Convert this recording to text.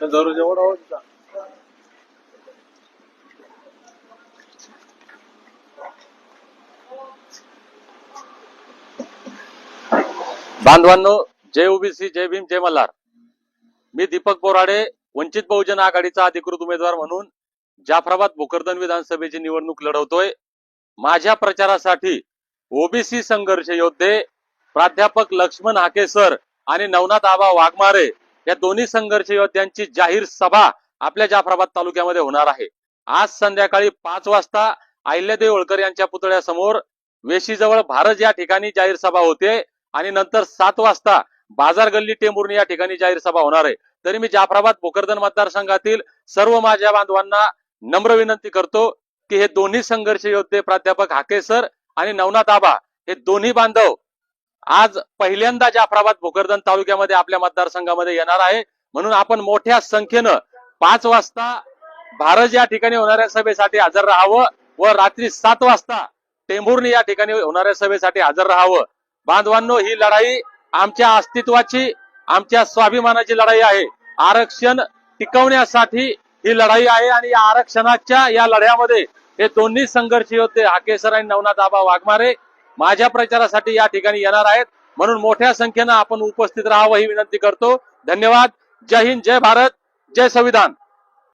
त्या बांधवांनो जय ओबीसी जय भीम जय मल्हार. मी दीपक बोराडे वंचित बहुजन आघाडीचा अधिकृत उमेदवार म्हणून जाफराबाद भोकरदन विधानसभेची निवडणूक लढवतोय. माझ्या प्रचारासाठी ओबीसी संघर्ष योद्धे प्राध्यापक लक्ष्मण हाके सर आणि नवनाथ आबा वाघमारे या दोन्ही संघर्ष योद्ध्यांची जाहीर सभा आपल्या जाफराबाद तालुक्यामध्ये होणार आहे. आज संध्याकाळी पाच वाजता अहिल्यादेवी होळकर यांच्या पुतळ्यासमोर वेशीजवळ भारत या ठिकाणी जाहीर सभा होते आणि नंतर सात वाजता बाजार गल्ली टेंभुर्णी या ठिकाणी जाहीर सभा होणार आहे. तरी मी जाफराबाद भोकरदन मतदारसंघातील सर्व माझ्या बांधवांना नम्र विनंती करतो की हे दोन्ही संघर्ष योद्धे प्राध्यापक हाके सर आणि नवनाथ आबा हे दोन्ही बांधव आज पहिल्यांदा जाफराबाद भोकरदन तालुक्यामध्ये आपल्या मतदारसंघामध्ये येणार आहे. म्हणून आपण मोठ्या संख्येनं पाच वाजता भारत या ठिकाणी होणाऱ्या सभेसाठी हजर राहावं व रात्री सात वाजता टेंभुर्णी या ठिकाणी होणाऱ्या सभेसाठी हजर राहावं. बांधवांनो ही लढाई आमच्या अस्तित्वाची आमच्या स्वाभिमानाची लढाई आहे. आरक्षण टिकवण्यासाठी ही लढाई आहे आणि या आरक्षणाच्या या लढ्यामध्ये हे दोन्ही संघर्ष होते. हाकेसर आणि नवनाथ आबा वाघमारे. माझ्या प्रचारासाठी या ठिकाणी येणार आहेत. म्हणून मोठ्या संख्येनं आपण उपस्थित राहावं ही विनंती करतो. धन्यवाद. जय हिंद जय भारत जय संविधान.